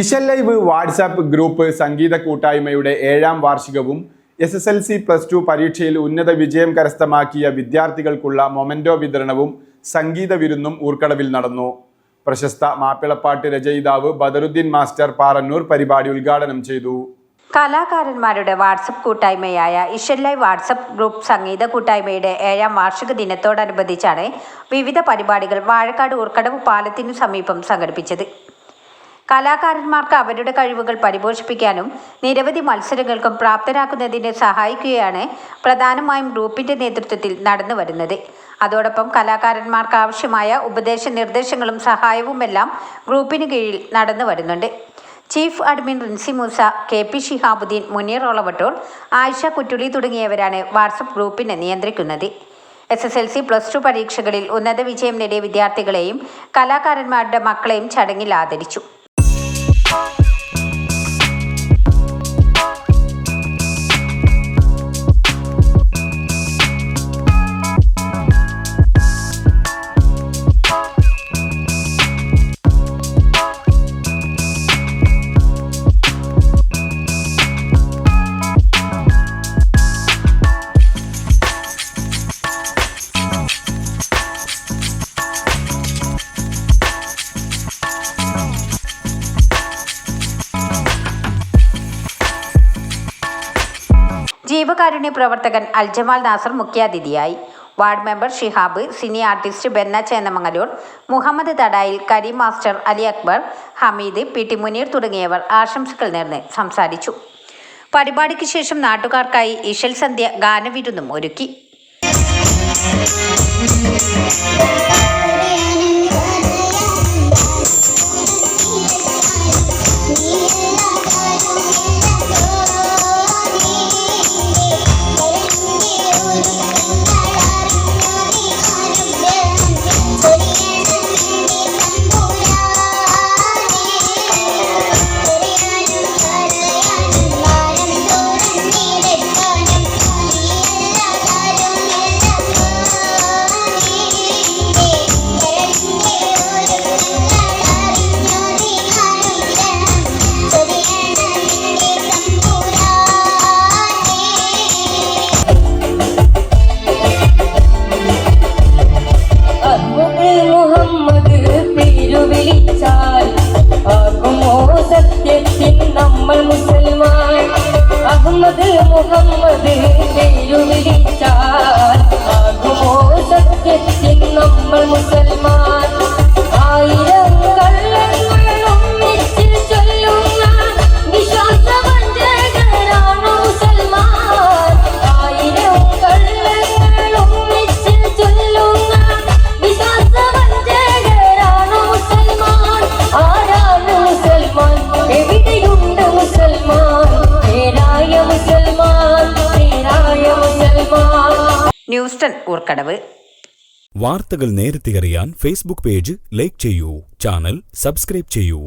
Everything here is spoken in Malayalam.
കിഷൻ ലൈവ് വാട്സാപ്പ് ഗ്രൂപ്പ് സംഗീത കൂട്ടായ്മയുടെ ഏഴാം വാർഷികവും S S L C plus two പരീക്ഷയിൽ ഉന്നത വിജയം കരസ്ഥമാക്കിയ വിദ്യാർത്ഥികൾക്കുള്ള മൊമെന്റോ വിതരണവും സംഗീത വിരുന്നും ഊർക്കടവിൽ നടന്നു. പ്രശസ്ത മാപ്പിളപ്പാട്ട് രചയിതാവ് ബദറുദ്ദീൻ മാസ്റ്റർ പാറന്നൂർ പരിപാടി ഉദ്ഘാടനം ചെയ്തു. കലാകാരന്മാരുടെ വാട്സപ്പ് കൂട്ടായ്മയായ ഇഷല്ലൈ വാട്സപ്പ് ഗ്രൂപ്പ് സംഗീത കൂട്ടായ്മയുടെ ഏഴാം വാർഷിക ദിനത്തോടനുബന്ധിച്ചാണ് വിവിധ പരിപാടികൾ വാഴക്കാട് ഊർക്കടവ് പാലത്തിനു സമീപം സംഘടിപ്പിച്ചത്. കലാകാരന്മാർക്ക് അവരുടെ കഴിവുകൾ പരിപോഷിപ്പിക്കാനും നിരവധി മത്സരങ്ങൾക്കും പ്രാപ്തരാക്കുന്നതിന് സഹായിക്കുകയാണ് പ്രധാനമായും ഗ്രൂപ്പിന്റെ നേതൃത്വത്തിൽ നടന്നു വരുന്നത്. അതോടൊപ്പം കലാകാരന്മാർക്ക് ആവശ്യമായ ഉപദേശ നിർദ്ദേശങ്ങളും സഹായവുമെല്ലാം ഗ്രൂപ്പിന് കീഴിൽ നടന്നു വരുന്നുണ്ട്. Chief admin Rincy Moosa K P Shihabuddin Muneer Olavattur Ayisha Kuttuli തുടങ്ങിയവരാണ് വാട്സപ്പ് ഗ്രൂപ്പിനെ നിയന്ത്രിക്കുന്നത്. S S L C plus two പരീക്ഷകളിൽ ഉന്നത വിജയം നേടിയ വിദ്യാർത്ഥികളെയും കലാകാരന്മാരുടെ മക്കളെയും ചടങ്ങിൽ ആദരിച്ചു. ജീവകാരുണ്യ പ്രവർത്തകൻ അൽജമാൽ നാസർ മുഖ്യാതിഥിയായി. Ward member Shihab cine artist Benna Chennamangallur Muhammad Thadayil Kareem master Ali Akbar Hameed P T Muneer തുടങ്ങിയവർ ആശംസകൾ നേർന്ന് സംസാരിച്ചു. പരിപാടിക്ക് ശേഷം നാട്ടുകാർക്കായി ഇഷൽ സന്ധ്യ ഗാനവിരുന്നും ഒരുക്കി. അഹമ്മദ് മുഹമ്മദ് പേരു ന്യൂസ് ടെൻ ഊർക്കടവ്. വാർത്തകൾ നേരത്തെ അറിയാൻ ഫേസ്ബുക്ക് പേജ് ലൈക്ക് ചെയ്യൂ ചാനൽ സബ്സ്ക്രൈബ് ചെയ്യൂ.